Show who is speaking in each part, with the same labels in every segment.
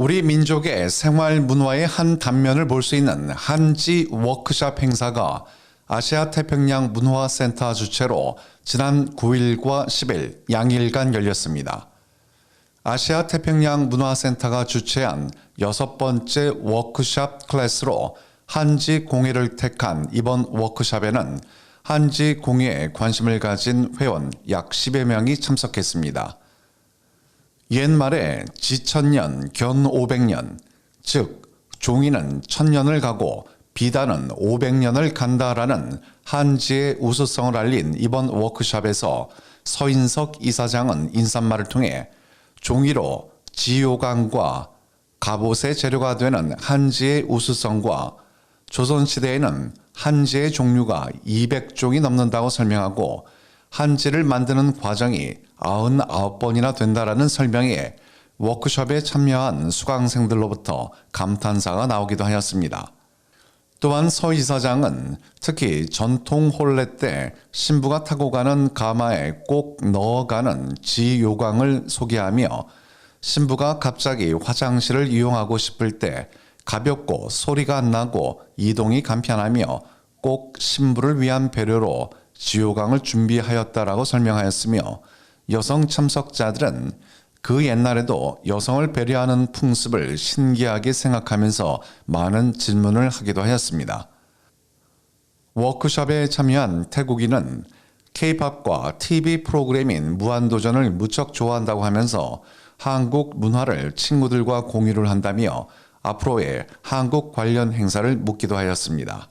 Speaker 1: 우리 민족의 생활 문화의 한 단면을 볼 수 있는 한지 워크샵 행사가 아시아 태평양 문화센터 주최로 지난 9일과 10일 양일간 열렸습니다. 아시아 태평양 문화센터가 주최한 여섯 번째 워크샵 클래스로 한지 공예를 택한 이번 워크샵에는 한지 공예에 관심을 가진 회원 약 10여 명이 참석했습니다. 옛말에 지천년 견 500년, 즉 종이는 천년을 가고 비단은 500년을 간다라는 한지의 우수성을 알린 이번 워크샵에서 서인석 이사장은 인사말을 통해 종이로 지요강과 갑옷의 재료가 되는 한지의 우수성과 조선시대에는 한지의 종류가 200종이 넘는다고 설명하고 한지를 만드는 과정이 99번이나 된다라는 설명에 워크숍에 참여한 수강생들로부터 감탄사가 나오기도 하였습니다. 또한 서 이사장은 특히 전통 혼례 때 신부가 타고 가는 가마에 꼭 넣어가는 지요광을 소개하며 신부가 갑자기 화장실을 이용하고 싶을 때 가볍고 소리가 안 나고 이동이 간편하며 꼭 신부를 위한 배려로 지요광을 준비하였다라고 설명하였으며 여성 참석자들은 그 옛날에도 여성을 배려하는 풍습을 신기하게 생각하면서 많은 질문을 하기도 하였습니다. 워크숍에 참여한 태국인은 K-팝과 TV 프로그램인 무한도전을 무척 좋아한다고 하면서 한국 문화를 친구들과 공유를 한다며 앞으로의 한국 관련 행사를 묻기도 하였습니다.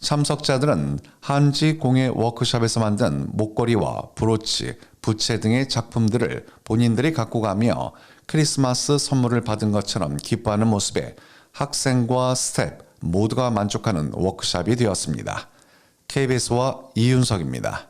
Speaker 1: 참석자들은 한지 공예 워크숍에서 만든 목걸이와 브로치, 부채 등의 작품들을 본인들이 갖고 가며 크리스마스 선물을 받은 것처럼 기뻐하는 모습에 학생과 스텝 모두가 만족하는 워크숍이 되었습니다. KBS와 이윤석입니다.